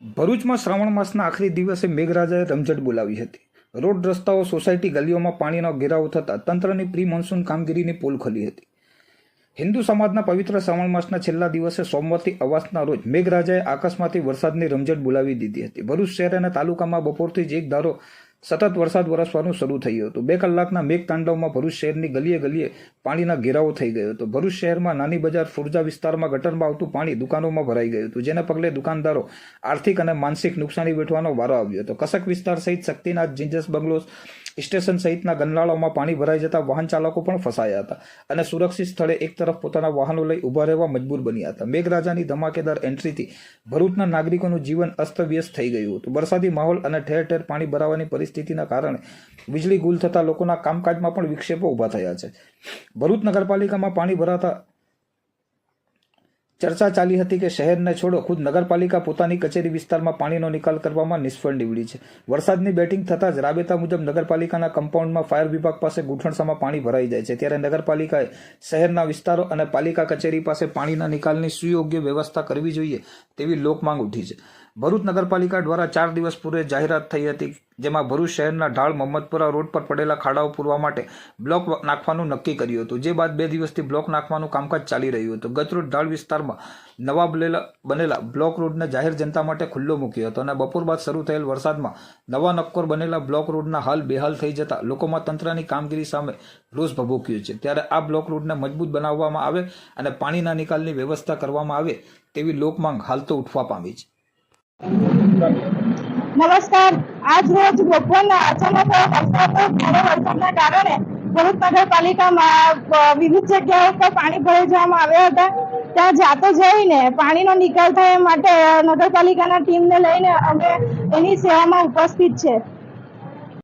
ભરૂચમાં શ્રાવણ માસના આખરી દિવસે મેઘરાજાએ રમઝટ બોલાવી હતી. રોડ રસ્તાઓ, સોસાયટી ગલીઓમાં પાણીનો ઘેરાવો થતાં તંત્રની પ્રી મોન્સૂન કામગીરીની પોલ ખોલી હતી. હિન્દુ સમાજના પવિત્ર શ્રાવણ માસના છેલ્લા દિવસે સોમવારથી અવાસના રોજ મેઘરાજાએ આકાશમાંથી વરસાદની રમઝટ બોલાવી દીધી હતી. ભરૂચ શહેર અને તાલુકામાં બપોરથી જ એક ધારો સતત વરસાદ વરસવાનું શરૂ થયું હતું. બે કલાકના મેઘ તાંડવમાં ભરૂચ શહેરની ગલીએ ગલીએ પાણીના ઘેરાવો થઈ ગયો હતો. ભરૂચ શહેરમાં નાની બજાર ફુરજા વિસ્તારમાં ગટરમાં આવતું પાણી દુકાનોમાં ભરાઈ ગયું હતું, જેને પગલે દુકાનદારો આર્થિક અને માનસિક નુકસાની વેઠવાનો વારો આવ્યો હતો. કસક વિસ્તાર સહિત શક્તિનાથ, જીંજસ બંગલોસ સ્ટેશન સહિતના ગંદલાળાઓમાં પાણી ભરાઈ જતા વાહન ચાલકો પણ ફસાયા હતા અને સુરક્ષિત સ્થળે એક તરફ પોતાના વાહનો લઈ ઊભા રહેવા મજબૂર બન્યા હતા. મેઘરાજાની ધમાકેદાર એન્ટ્રીથી ભરૂચના નાગરિકોનું જીવન અસ્તવ્યસ્ત થઈ ગયું હતું. વરસાદી માહોલ અને ઠેર ઠેર પાણી ભરાવાની પરિસ્થિતિના કારણે વીજળી ગુલ થતા લોકોના કામકાજમાં પણ વિક્ષેપો ઊભા થયા છે. ભરૂચ નગરપાલિકામાં પાણી ભરાતા ચર્ચા ચાલી હતી કે શહેરને છોડો. ખુદ નગરપાલિકા પોતાની કચેરી વિસ્તારમાં પાણીનો નિકાલ કરવામાં નિષ્ફળ નીવડી છે. વરસાદની બેટિંગ થતાં જ રાબેતા મુજબ નગરપાલિકાના કમ્પાઉન્ડમાં ફાયર વિભાગ પાસે ગૂંઠણસામાં પાણી ભરાઈ જાય છે. ત્યારે નગરપાલિકાએ શહેરના વિસ્તારો અને પાલિકા કચેરી પાસે પાણીના નિકાલની સુયોગ્ય વ્યવસ્થા કરવી જોઈએ તેવી લોકમાંગ ઉઠી છે. ભરૂચ નગરપાલિકા દ્વારા ચાર દિવસ પૂર્વે જાહેરાત થઈ હતી, જેમાં ભરૂચ શહેરના ઢાળ મોહમ્મદપુરા રોડ પર પડેલા ખાડાઓ પૂરવા માટે બ્લોક નાખવાનું નક્કી કર્યું હતું. જે બાદ બે દિવસથી બ્લોક નાખવાનું કામકાજ ચાલી રહ્યું હતું. ગતરોજ ઢાળ વિસ્તારમાં નવા બનેલા બનેલા બ્લોક રોડને જાહેર જનતા માટે ખુલ્લો મૂક્યો હતો અને બપોર બાદ શરૂ થયેલ વરસાદમાં નવા નક્કોર બનેલા બ્લોક રોડના હાલ બેહાલ થઈ જતા લોકોમાં તંત્રની કામગીરી સામે રોષ ભભૂક્યું છે. ત્યારે આ બ્લોક રોડને મજબૂત બનાવવામાં આવે અને પાણીના નિકાલની વ્યવસ્થા કરવામાં આવે તેવી લોકમાંગ હાલ તો ઉઠવા પામી છે. નમસ્કાર. આજ રોજ બપોરના અચાનક વરસાદ. ભારે વરસાદના કારણે ભરૂચ નગરપાલિકામાં વિવિધ જગ્યાઓ પર પાણી ભરાઈ જવામાં આવ્યા હતા. ત્યાં જાતો જઈને પાણીનો નિકાલ થાય એ માટે નગરપાલિકાના ટીમને લઈને અમે એની સેવામાં ઉપસ્થિત છે.